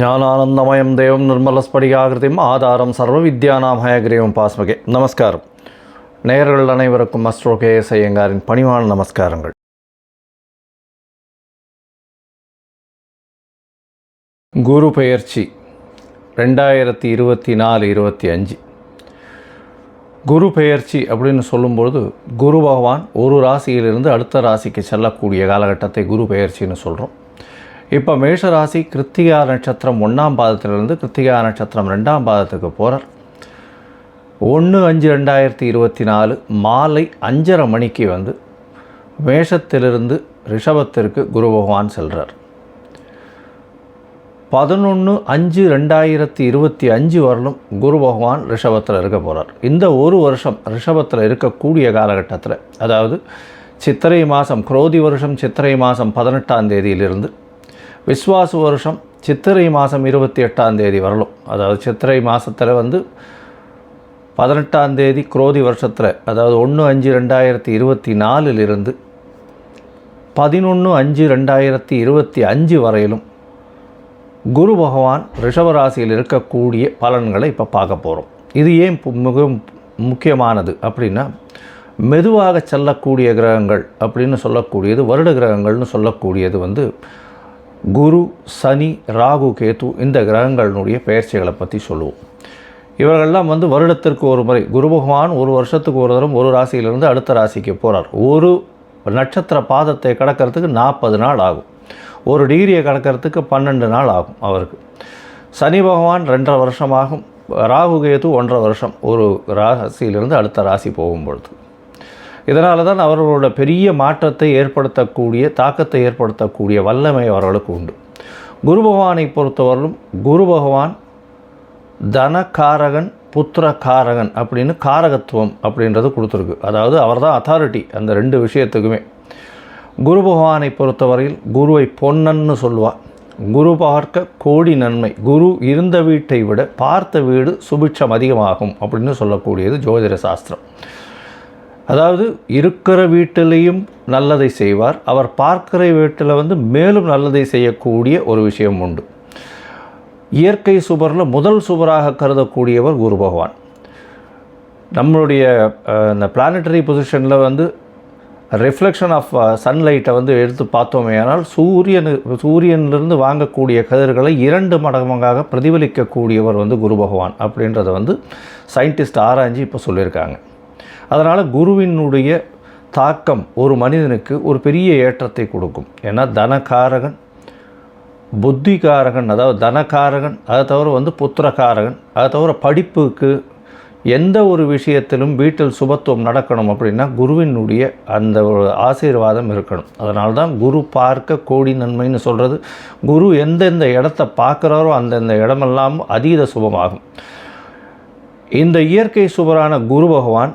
ജ്ഞാനാനന്ദമയം ദൈവം നിർമ്മലസ്ഫടികാകൃതിയും ആധാരം സർവവിദ്യാനാമയഗ്രഹവും പാസ്മകെ நமஸ்காரம். நேயர்கள் அனைவருக்கும் அஸ்ட்ரோ கேஎஸ் ஐயங்காரின் பணிவான நமஸ்காரங்கள். குரு பெயர்ச்சி ரெண்டாயிரத்தி இருபத்தி நாலு இருபத்தி அஞ்சு. குரு பெயர்ச்சி அப்படின்னு சொல்லும்பொழுது குரு பகவான் ஒரு ராசியிலிருந்து அடுத்த ராசிக்கு செல்லக்கூடிய காலகட்டத்தை குரு பெயர்ச்சின்னு சொல்கிறோம் இப்போ மேஷராசி கிருத்திகா நட்சத்திரம் ஒன்றாம் பாதத்திலிருந்து கிருத்திகா நட்சத்திரம் ரெண்டாம் பாதத்துக்கு போகிறார் ஒன்று அஞ்சு ரெண்டாயிரத்தி இருபத்தி நாலு மாலை அஞ்சரை மணிக்கு வந்து மேஷத்திலிருந்து ரிஷபத்திற்கு குரு பகவான் செல்கிறார் பதினொன்று அஞ்சு ரெண்டாயிரத்தி இருபத்தி அஞ்சு வரலும் குரு பகவான் ரிஷபத்தில் இருக்க போகிறார் இந்த ஒரு வருஷம் ரிஷபத்தில் இருக்கக்கூடிய காலகட்டத்தில் அதாவது சித்திரை மாதம் குரோதி வருஷம் சித்திரை மாதம் பதினெட்டாம் தேதியிலிருந்து விஸ்வாச வருஷம் சித்திரை மாதம் இருபத்தி எட்டாம் தேதி வரலும். அதாவது சித்திரை மாதத்தில் வந்து பதினெட்டாம் தேதி குரோதி வருஷத்தில் அதாவது ஒன்று அஞ்சு ரெண்டாயிரத்தி இருபத்தி நாலிலிருந்து பதினொன்று அஞ்சு ரெண்டாயிரத்தி இருபத்தி அஞ்சு வரையிலும் குரு பகவான் ரிஷபராசியில் இருக்கக்கூடிய பலன்களை இப்போ பார்க்க போகிறோம் இது ஏன் மிகவும் முக்கியமானது அப்படின்னா மெதுவாக செல்லக்கூடிய கிரகங்கள் அப்படின்னு சொல்லக்கூடியது வருட கிரகங்கள்னு சொல்லக்கூடியது வந்து குரு சனி ராகு கேது இந்த கிரகங்களினுடைய பெயர்ச்சிகளை பற்றி சொல்லுவோம். இவர்கள்லாம் வந்து வருடத்திற்கு ஒரு முறை குரு பகவான் ஒரு வருஷத்துக்கு ஒரு தரம் ஒரு ராசியிலிருந்து அடுத்த ராசிக்கு போகிறார் ஒரு நட்சத்திர பாதத்தை கடக்கிறதுக்கு நாற்பது நாள் ஆகும். ஒரு டிகிரியை கடக்கிறதுக்கு பன்னெண்டு நாள் ஆகும் அவருக்கு. சனி பகவான் ரெண்டரை வருஷமாகும். ராகு கேது ஒன்றரை வருஷம். ஒரு ராசியிலிருந்து அடுத்த ராசி போகும்பொழுது இதனால தான் அவர்களோட பெரிய மாற்றத்தை ஏற்படுத்தக்கூடிய தாக்கத்தை ஏற்படுத்தக்கூடிய வல்லமை அவர்களுக்கு உண்டு. குரு பகவானை பொறுத்தவரையிலும் குரு பகவான் புத்திர காரகன் அப்படின்னு காரகத்துவம் அப்படின்றது கொடுத்துருக்கு. அதாவது அவர் தான் அத்தாரிட்டி அந்த ரெண்டு விஷயத்துக்குமே. குரு பகவானை பொறுத்தவரையில் குருவை பொன்னன்னு சொல்லுவாள் குரு பார்க்க கோடி நன்மை. குரு இருந்த வீட்டை விட பார்த்த வீடு சுபிட்சம் அதிகமாகும் அப்படின்னு சொல்லக்கூடியது ஜோதிட சாஸ்திரம். அதாவது இருக்கிற வீட்டிலையும் நல்லதை செய்வார். அவர் பார்க்கிற வீட்டில் வந்து மேலும் நல்லதை செய்யக்கூடிய ஒரு விஷயம் உண்டு. இயற்கை சுபரில் முதல் சுபராக கருதக்கூடியவர் குரு பகவான். நம்மளுடைய இந்த பிளானட்டரி பொசிஷனில் வந்து ரிஃப்ளெக்ஷன் ஆஃப் சன்லைட்டை வந்து எடுத்து பார்த்தோமே ஆனால் சூரியன் சூரியனிலிருந்து வாங்கக்கூடிய கதிர்களை இரண்டு மடங்காக பிரதிபலிக்கக்கூடியவர் வந்து குரு பகவான் அப்படின்றத வந்து சயின்டிஸ்ட் ஆராய்ஞ்சு இப்போ சொல்லியிருக்காங்க. அதனால் குருவினுடைய தாக்கம் ஒரு மனிதனுக்கு ஒரு பெரிய ஏற்றத்தை கொடுக்கும். ஏன்னா தனகாரகன் புத்திகாரகன் அதாவது தனகாரகன் அதை தவிர வந்து புத்திரகாரகன் அதை தவிர படிப்புக்கு எந்த ஒரு விஷயத்திலும் வீட்டில் சுபத்துவம் நடக்கணும் அப்படின்னா குருவினுடைய அந்த ஒரு ஆசீர்வாதம் இருக்கணும். அதனால தான் குரு பார்க்க கோடி நன்மைன்னு சொல்கிறது குரு எந்தெந்த இடத்த பார்க்குறாரோ அந்தந்த இடமெல்லாம் அதீத சுபமாகும். இந்த இயற்கை சுபரான குரு பகவான்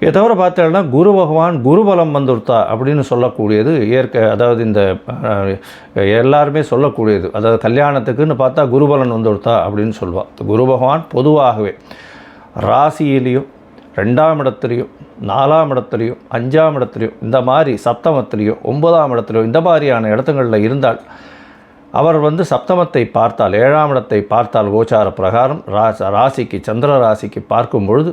இதை தவிர பார்த்தோம்னா குரு பகவான் குருபலம் வந்துருத்தா அப்படின்னு சொல்லக்கூடியது இயற்கை அதாவது இந்த எல்லாருமே சொல்லக்கூடியது. அதாவது கல்யாணத்துக்குன்னு பார்த்தா குருபலன் வந்துருத்தா அப்படின்னு சொல்லுவாள் குரு பகவான் பொதுவாகவே ராசியிலையும் ரெண்டாம் இடத்துலையும் நாலாம் இடத்துலையும் அஞ்சாம் இடத்துலையும் இந்த மாதிரி சப்தமத்துலேயோ ஒன்பதாம் இடத்துலையும் இந்த மாதிரியான இடத்துங்களில் இருந்தால் அவர் வந்து சப்தமத்தை பார்த்தால் ஏழாம் இடத்தை பார்த்தால் கோச்சார பிரகாரம் ராசி ராசிக்கு சந்திர ராசிக்கு பார்க்கும் பொழுது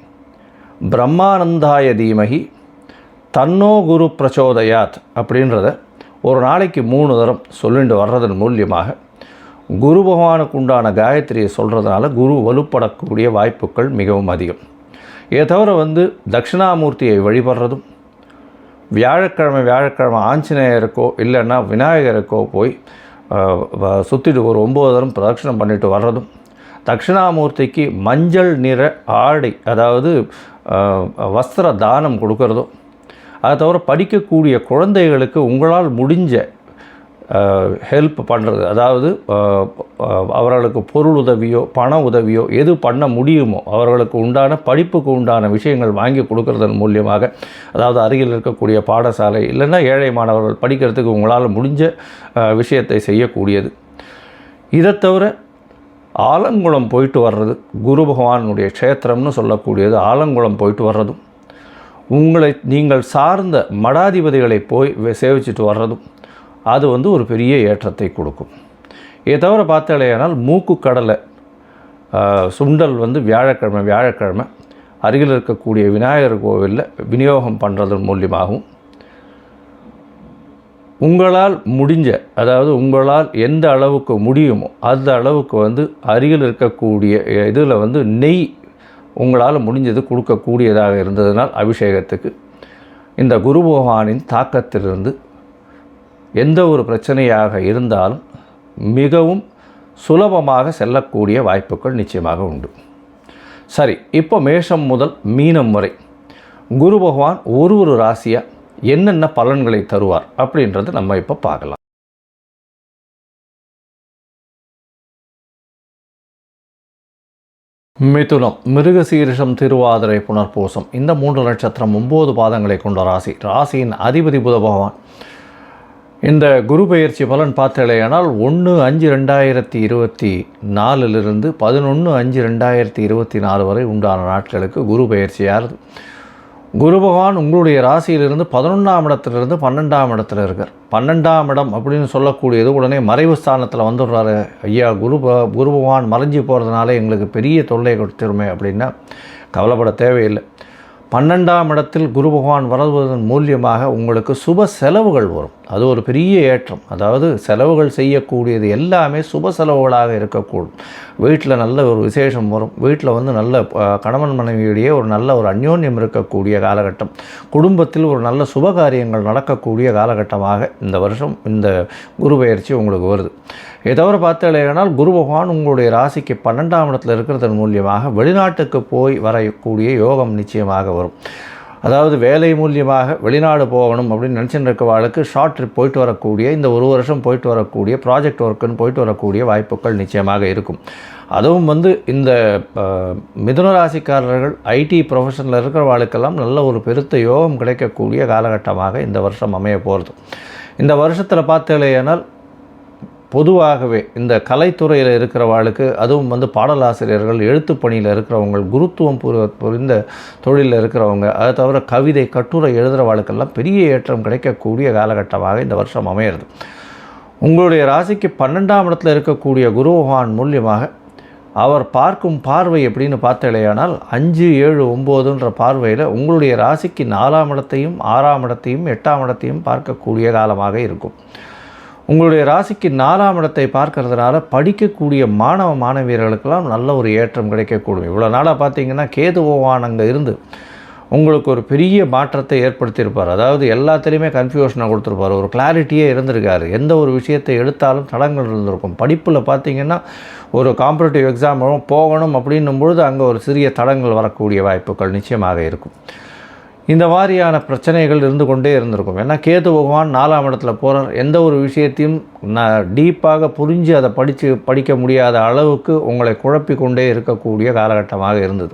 பிரம்மானந்தாய தீமகி தன்னோ குரு பிரச்சோதயாத் அப்படின்றத ஒரு நாளைக்கு மூணு தரம் சொல்லிட்டு வர்றதன் மூலியமாக குரு பகவானுக்கு உண்டான காயத்ரியை சொல்கிறதுனால குரு வலுப்படக்கூடிய வாய்ப்புகள் மிகவும் அதிகம். இதை தவிர வந்து தட்சிணாமூர்த்தியை வழிபடுறதும் வியாழக்கிழமை வியாழக்கிழமை ஆஞ்சநேயருக்கோ இல்லைன்னா விநாயகருக்கோ போய் சுற்றிட்டு ஒரு ஒம்பது தரம் பிரதட்சிணம் பண்ணிட்டு வர்றதும் தட்சிணாமூர்த்திக்கு மஞ்சள் நிற ஆடை அதாவது வஸ்திர தானம் கொடுக்கறதோ அதை தவிர படிக்கக்கூடிய குழந்தைகளுக்கு உங்களால் முடிஞ்ச ஹெல்ப் பண்ணுறது அதாவது அவர்களுக்கு பொருள் உதவியோ பண உதவியோ எது பண்ண முடியுமோ அவர்களுக்கு உண்டான படிப்புக்கு உண்டான விஷயங்கள் வாங்கி கொடுக்கறதன் மூலியமாக அதாவது அருகில் இருக்கக்கூடிய பாடசாலை இல்லைன்னா ஏழை மாணவர்கள் படிக்கிறதுக்கு உங்களால் முடிஞ்ச விஷயத்தை செய்யக்கூடியது. இதை தவிர ஆலங்குளம் போயிட்டு வர்றது குரு பகவானுடைய க்ஷேத்திரம்னு சொல்லக்கூடியது ஆலங்குளம் போயிட்டு வர்றதும் உங்களை நீங்கள் சார்ந்த மடாதிபதிகளை போய் சேவிச்சிட்டு வர்றதும் அது வந்து ஒரு பெரிய ஏற்றத்தை கொடுக்கும். இதை தவிர பார்த்தாலேயானால் மூக்கு கடலை சுண்டல் வந்து வியாழக்கிழமை வியாழக்கிழமை அருகில் இருக்கக்கூடிய விநாயகர் கோவிலில் விநியோகம் பண்ணுறதன் மூலியமாகவும் உங்களால் முடிஞ்ச அதாவது உங்களால் எந்த அளவுக்கு முடியுமோ அந்த அளவுக்கு வந்து அருகில் இருக்கக்கூடிய இதில் வந்து நெய் உங்களால் முடிஞ்சது கொடுக்கக்கூடியதாக இருந்ததனால் அபிஷேகத்துக்கு. இந்த குரு பகவானின் தாக்கத்திலிருந்து எந்த ஒரு பிரச்சனையாக இருந்தாலும் மிகவும் சுலபமாக செல்லக்கூடிய வாய்ப்புகள் நிச்சயமாக உண்டு. சரி இப்போ மேஷம் முதல் மீனம் வரை குரு பகவான் ஒரு ஒரு ராசியாக என்னென்ன பலன்களை தருவார் அப்படின்றது நம்ம இப்போ பார்க்கலாம். மிதுனம் மிருகசீரிஷம் திருவாதிரை புனர்பூசம். இந்த மூன்று நட்சத்திரம் ஒம்பது பாதங்களை கொண்ட ராசி. ராசியின் அதிபதி புத பகவான். இந்த குரு பயிற்சி பலன் பார்த்தலையானால் ஒன்று அஞ்சு ரெண்டாயிரத்தி இருபத்தி நாலுலிருந்து பதினொன்று அஞ்சு ரெண்டாயிரத்தி இருபத்தி நாலு வரை உண்டான நாட்களுக்கு குரு பெயர்ச்சியாகிறது குரு பகவான் உங்களுடைய ராசியிலிருந்து பதினொன்றாம் இடத்துலேருந்து பன்னெண்டாம் இடத்துல இருக்கார். பன்னெண்டாம் இடம் அப்படின்னு சொல்லக்கூடியது உடனே மறைவு ஸ்தானத்தில் வந்துடுறாரு. ஐயா குரு ப- குரு பகவான் மறைஞ்சு போகிறதுனால எங்களுக்கு பெரிய தொல்லை கொடுத்துருமே அப்படின்னா கவலைப்பட தேவையில்லை. பன்னெண்டாம் இடத்தில் குரு பகவான் வரதுவதன் மூலியமாக உங்களுக்கு சுப செலவுகள் வரும். அது ஒரு பெரிய ஏற்றம். அதாவது செலவுகள் செய்யக்கூடியது எல்லாமே சுப செலவுகளாக இருக்கக்கூடும். வீட்டில் நல்ல ஒரு விசேஷம் வரும். வீட்டில் வந்து நல்ல கணவன் மனைவியிடையே ஒரு நல்ல ஒரு அந்யோன்யம் இருக்கக்கூடிய காலகட்டம். குடும்பத்தில் ஒரு நல்ல சுப காரியங்கள் நடக்கக்கூடிய காலகட்டமாக இந்த வருஷம் இந்த குரு பயிற்சி உங்களுக்கு வருது. இதை தவிர பார்த்தாலேனால் குரு பகவான் உங்களுடைய ராசிக்கு பன்னெண்டாம் இடத்துல இருக்கிறதன் மூலியமாக வெளிநாட்டுக்கு போய் வரக்கூடிய யோகம் நிச்சயமாக வரும். அதாவது வேலை மூலியமாக வெளிநாடு போகணும் அப்படின்னு நினச்சிட்டு இருக்கவாளுக்கு ஷார்ட் ட்ரிப் போயிட்டு வரக்கூடிய இந்த ஒரு வருஷம் போயிட்டு வரக்கூடிய ப்ராஜெக்ட் ஒர்க்குன்னு போயிட்டு வரக்கூடிய வாய்ப்புகள் நிச்சயமாக இருக்கும். அதுவும் வந்து இந்த மிதுன ராசிக்காரர்கள் ஐடி ப்ரொஃபஷனில் இருக்கிறவாளுக்கெல்லாம் நல்ல ஒரு பெருத்த யோகம் கிடைக்கக்கூடிய காலகட்டமாக இந்த வருஷம் அமைய போகிறது இந்த வருஷத்தில் பார்த்தேனால் பொதுவாகவே இந்த கலைத்துறையில் இருக்கிறவாளுக்கு அதுவும் வந்து பாடலாசிரியர்கள் எழுத்து பணியில் இருக்கிறவங்க குருத்துவம் புரி- புரிந்த தொழிலில் இருக்கிறவங்க அதை தவிர கவிதை கட்டுரை எழுதுகிறவாளுக்கெல்லாம் பெரிய ஏற்றம் கிடைக்கக்கூடிய காலகட்டமாக இந்த வருஷம் அமையிறது. உங்களுடைய ராசிக்கு பன்னெண்டாம் இடத்துல இருக்கக்கூடிய குரு பகவான் மூலியமாக அவர் பார்க்கும் பார்வை எப்படின்னு பார்த்தலையானால் அஞ்சு ஏழு ஒம்போதுன்ற பார்வையில் உங்களுடைய ராசிக்கு நாலாம் இடத்தையும் ஆறாம் இடத்தையும் எட்டாம் இடத்தையும் பார்க்கக்கூடிய காலமாக இருக்கும். உங்களுடைய ராசிக்கு நாலாம் இடத்தை பார்க்கறதுனால படிக்கக்கூடிய மாணவ மாணவியர்களுக்கெல்லாம் நல்ல ஒரு ஏற்றம் கிடைக்கக்கூடும். இவ்வளோ நாளாக பார்த்தீங்கன்னா கேதுவான் அங்கே இருந்து உங்களுக்கு ஒரு பெரிய மாற்றத்தை ஏற்படுத்தியிருப்பார். அதாவது எல்லாத்துலேயுமே கன்ஃபியூஷனை கொடுத்துருப்பார். ஒரு கிளாரிட்டியே இருந்திருக்காரு. எந்த ஒரு விஷயத்தை எடுத்தாலும் தடங்கள் இருந்திருக்கும். படிப்பில் பார்த்தீங்கன்னா ஒரு காம்படிட்டிவ் எக்ஸாம் போகணும் அப்படின்னும் பொழுது அங்கே ஒரு சிறிய தடங்கள் வரக்கூடிய வாய்ப்புகள் நிச்சயமாக இருக்கும். இந்த மாதிரியான பிரச்சனைகள் இருந்து கொண்டே இருந்திருக்கும். ஏன்னா கேது பகவான் நாலாம் இடத்துல போகிறார் எந்த ஒரு விஷயத்தையும் நான் டீப்பாக புரிஞ்சு அதை படித்து படிக்க முடியாத அளவுக்கு உங்களை குழப்பி கொண்டே இருக்கக்கூடிய காலகட்டமாக இருந்தது.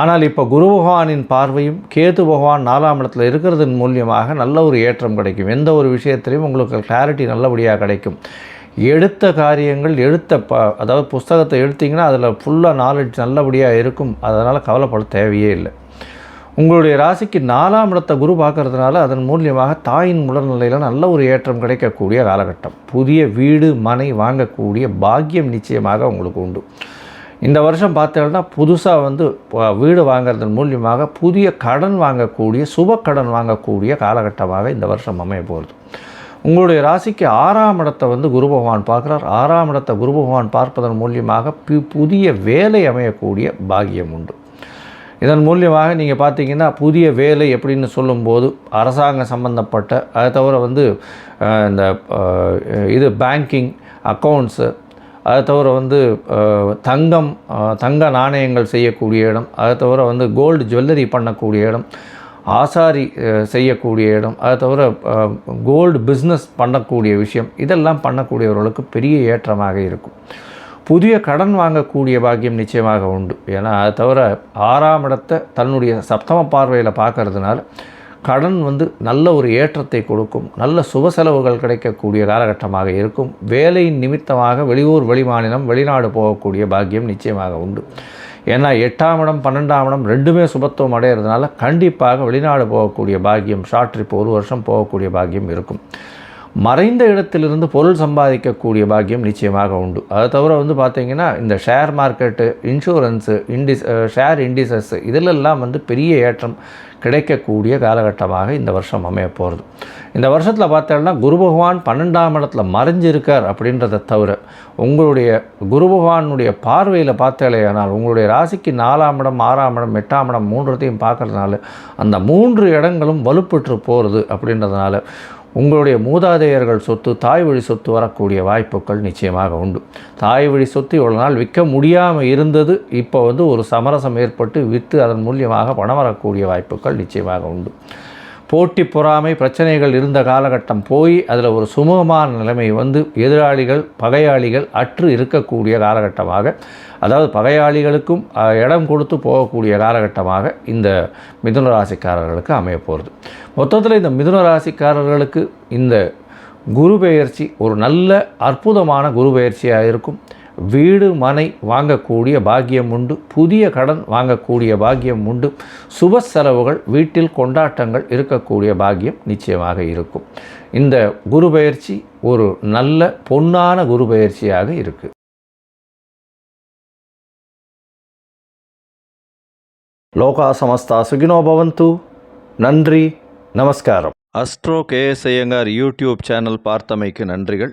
ஆனால் இப்போ குரு பகவானின் பார்வையும் கேது பகவான் நாலாம் இடத்துல இருக்கிறதன் மூலியமாக நல்ல ஒரு ஏற்றம் கிடைக்கும். எந்த ஒரு விஷயத்திலையும் உங்களுக்கு கிளாரிட்டி நல்லபடியாக கிடைக்கும். எடுத்த காரியங்கள் எடுத்த ப அதாவது புஸ்தகத்தை எடுத்திங்கன்னா அதில் ஃபுல்லாக நாலேஜ் நல்லபடியாக இருக்கும். அதனால் கவலைப்பட தேவையே இல்லை. உங்களுடைய ராசிக்கு நாலாம் இடத்தை குரு பார்க்கறதுனால அதன் மூலியமாக தாயின் உடல்நிலையில் நல்ல ஒரு ஏற்றம் கிடைக்கக்கூடிய காலகட்டம். புதிய வீடு மனை வாங்கக்கூடிய பாக்கியம் நிச்சயமாக உங்களுக்கு உண்டு. இந்த வருஷம் பார்த்தீங்கன்னா புதுசாக வந்து வீடு வாங்குறதன் மூலியமாக புதிய கடன் வாங்கக்கூடிய சுப கடன் வாங்கக்கூடிய காலகட்டமாக இந்த வருஷம் அமைய போகிறது உங்களுடைய ராசிக்கு ஆறாம் இடத்தை வந்து குரு பகவான் பார்க்குறார். ஆறாம் இடத்தை குரு பகவான் பார்ப்பதன் மூலியமாக புதிய வேலை அமையக்கூடிய பாக்கியம் உண்டு. இதன் மூலியமாக நீங்கள் பார்த்தீங்கன்னா புதிய வேலை எப்படின்னு சொல்லும்போது அரசாங்க சம்பந்தப்பட்ட அதை தவிர வந்து இந்த இது பேங்கிங் அக்கௌண்ட்ஸு அதை தவிர வந்து தங்கம் தங்க நாணயங்கள் செய்யக்கூடிய இடம் அதை தவிர வந்து கோல்டு ஜுவல்லரி பண்ணக்கூடிய இடம் ஆசாரி செய்யக்கூடிய இடம் அதை தவிர கோல்டு பிஸ்னஸ் பண்ணக்கூடிய விஷயம் இதெல்லாம் பண்ணக்கூடியவர்களுக்கு பெரிய ஏற்றமாக இருக்கும். புதிய கடன் வாங்கக்கூடிய பாக்கியம் நிச்சயமாக உண்டு. ஏன்னா அதை தவிர ஆறாம் இடத்தை தன்னுடைய சப்தம பார்வையில் பார்க்கறதுனால கடன் வந்து நல்ல ஒரு ஏற்றத்தை கொடுக்கும். நல்ல சுப செலவுகள் கிடைக்கக்கூடிய காலகட்டமாக இருக்கும். வேலையின் நிமித்தமாக வெளியூர் வெளிமாநிலம் வெளிநாடு போகக்கூடிய பாக்கியம் நிச்சயமாக உண்டு. ஏன்னா எட்டாம் இடம் பன்னெண்டாம் இடம் ரெண்டுமே சுபத்துவம் அடையிறதுனால கண்டிப்பாக வெளிநாடு போகக்கூடிய பாக்கியம் ஷார்ட் ட்ரிப் ஒரு வருஷம் போகக்கூடிய பாக்கியம் இருக்கும். மறைந்த இடத்திலிருந்து பொருள் சம்பாதிக்கக்கூடிய பாக்கியம் நிச்சயமாக உண்டு. அதை தவிர வந்து பார்த்தீங்கன்னா இந்த share market insurance indices share indices இதிலெல்லாம் வந்து பெரிய ஏற்றம் கிடைக்கக்கூடிய காலகட்டமாக இந்த வருஷம் அமைய போகிறது இந்த வருஷத்தில் பார்த்தோம்னா குரு பகவான் பன்னெண்டாம் இடத்துல மறைஞ்சிருக்கார் அப்படின்றத தவிர உங்களுடைய குரு பகவானுடைய பார்வையில் பார்த்தேலையானால் உங்களுடைய ராசிக்கு நாலாம் இடம் ஆறாம் இடம் எட்டாம் இடம் மூன்றத்தையும் பார்க்கறதுனால அந்த மூன்று இடங்களும் வலுப்பெற்று போகிறது அப்படின்றதுனால உங்களுடைய மூதாதையர்கள் சொத்து தாய் வழி சொத்து வரக்கூடிய வாய்ப்புகள் நிச்சயமாக உண்டு. தாய் வழி சொத்து இவ்வளோ நாள் விற்க முடியாமல் இருந்தது இப்போ வந்து ஒரு சமரசம் ஏற்பட்டு விற்று அதன் மூலியமாக பணம் வரக்கூடிய வாய்ப்புகள் நிச்சயமாக உண்டு. போட்டி பொறாமை பிரச்சனைகள் இருந்த காலகட்டம் போய் அதில் ஒரு சுமூகமான நிலைமை வந்து எதிராளிகள் பகையாளிகள் அற்று இருக்கக்கூடிய காலகட்டமாக அதாவது பகையாளிகளுக்கும் இடம் கொடுத்து போகக்கூடிய காலகட்டமாக இந்த மிதுன ராசிக்காரர்களுக்கு அமைய போகிறது மொத்தத்தில் இந்த மிதுன ராசிக்காரர்களுக்கு இந்த குரு பெயர்ச்சி ஒரு நல்ல அற்புதமான குரு பெயர்ச்சியாக இருக்கும். வீடு மனை வாங்கக்கூடிய பாக்கியம் உண்டு. புதிய கடன் வாங்கக்கூடிய பாக்கியம் உண்டு. சுப செலவுகள் வீட்டில் கொண்டாட்டங்கள் இருக்கக்கூடிய பாக்கியம் நிச்சயமாக இருக்கும். இந்த குரு பெயர்ச்சி ஒரு நல்ல பொன்னான குரு பெயர்ச்சியாக இருக்குது லோகா சமஸ்தா சுகினோ பவந்து. நன்றி நமஸ்காரம். Astro KS Iyengar YouTube channel பார்த்தமைக்கு நன்றிகள்.